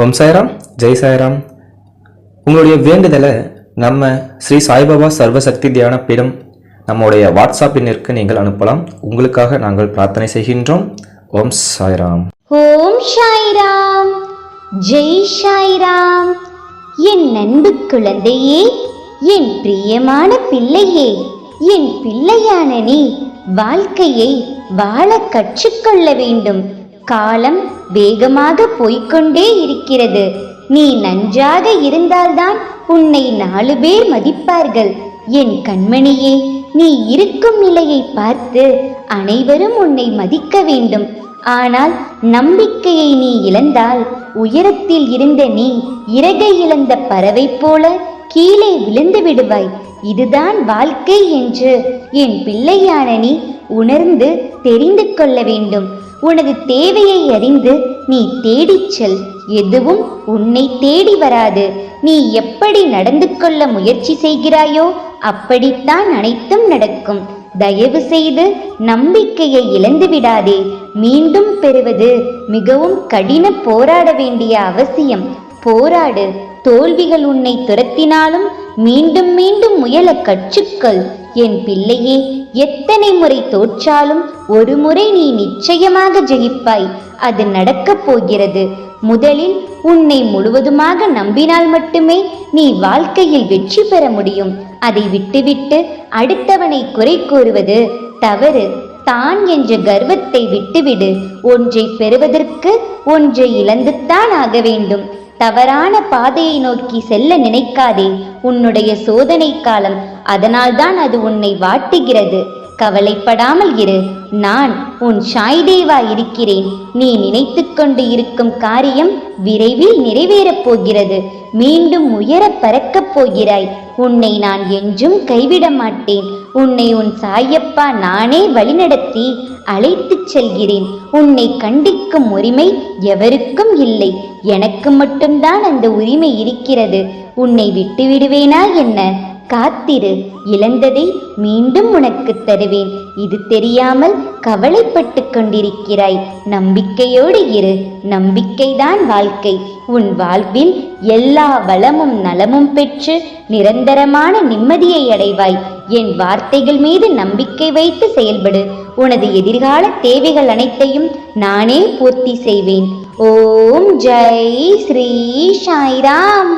ஓம் சாய்ராம் ஜெய் சாய்ராம். உங்களுடைய வேண்டுதலை நம்ம ஸ்ரீ சாய்பாபா சர்வசக்தி தியான பீடம் நம்முடைய வாட்ஸ்அப் எண்ணிற்கு நீங்கள் அனுப்பலாம். உங்களுக்காக நாங்கள் பிரார்த்தனை செய்கின்றோம். ஓம் சாய்ராம். ஓம் சாய்ராம். ஜெய் சாய்ராம். என் நண்பு குழந்தையே என் பிரியமான பிள்ளையே என் பிள்ளையான நீ வாழ்க்கையை வாழ கற்றுக்கொள்ள வேண்டும். காலம் வேகமாக போய்கொண்டே இருக்கிறது. நீ நன்றாக இருந்தால்தான் உன்னை நாலு பேர் மதிப்பார்கள். என் கண்மணியே நீ இருக்கும் நிலையை பார்த்து அனைவரும் உன்னை மதிக்க வேண்டும். ஆனால் நம்பிக்கையை நீ இழந்தால் உயரத்தில் இருந்த நீ இறகை இழந்த பறவை போல கீழே விழுந்து விடுவாய். இதுதான் வாழ்க்கை என்று என் பிள்ளையான நீ உணர்ந்து தெரிந்து கொள்ள வேண்டும். உனது தேவையை அறிந்து நீ தேடிச் செல். எதுவும் உன்னை தேடி வராது. நீ எப்படி நடந்து கொள்ள முயற்சி செய்கிறாயோ அப்படித்தான் அனைத்தும் நடக்கும். தயவு செய்து நம்பிக்கையை இழந்து விடாதே. மீண்டும் பெறுவது மிகவும் கடின போராட வேண்டிய அவசியம். போராடு. தோல்விகள் உன்னை துரத்தினாலும் மீண்டும் மீண்டும் முயல கற்றுக்கள். என் பிள்ளையே எத்தனை முறை தோற்றாலும் ஒரு முறை நீ நிச்சயமாக ஜெயிப்பாய். அது நடக்கப் போகிறது. முதலில் உன்னை முழுவதுமாக நம்பினால் மட்டுமே நீ வாழ்க்கையில் வெற்றி பெற முடியும். அதை விட்டுவிட்டு அடுத்தவனை குறை கூறுவது தவறு. தான் என்ற கர்வத்தை விட்டுவிடு. ஒன்றை பெறுவதற்கு ஒன்றை இழந்துத்தான் ஆக வேண்டும். தவறான பாதையை நோக்கி செல்ல நினைக்காதே. உன்னுடைய சோதனை காலம் அதனால்தான் அது உன்னை வாட்டுகிறது. கவலைப்படாமல் இரு. நான் உன் சாய்தேவா இருக்கிறேன். நீ நினைத்து கொண்டு இருக்கும் காரியம் விரைவில் நிறைவேறப் போகிறது. மீண்டும் உயர பறக்கப் போகிறாய். உன்னை நான் என்றும் கைவிட மாட்டேன். உன்னை உன் சாயப்பா நானே வழிநடத்தி அழைத்துச் செல்கிறேன். உன்னை கண்டிக்கும் உரிமை எவருக்கும் இல்லை. எனக்கு மட்டும்தான் அந்த உரிமை இருக்கிறது. உன்னை விட்டு விடுவேனா என்ன? காத்திரு. இழந்ததை மீண்டும் உனக்கு தருவேன். இது தெரியாமல் கவலைப்பட்டு கொண்டிருக்கிறாய். நம்பிக்கையோடு இரு. நம்பிக்கைதான் வாழ்க்கை. உன் வாழ்வில் எல்லா வளமும் நலமும் பெற்று நிரந்தரமான நிம்மதியை அடைவாய். என் வார்த்தைகள் மீது நம்பிக்கை வைத்து செயல்படு. உனது எதிர்கால தேவைகள் அனைத்தையும் நானே பூர்த்தி செய்வேன். ஓம் ஜெய் ஸ்ரீ சாய்ராம்.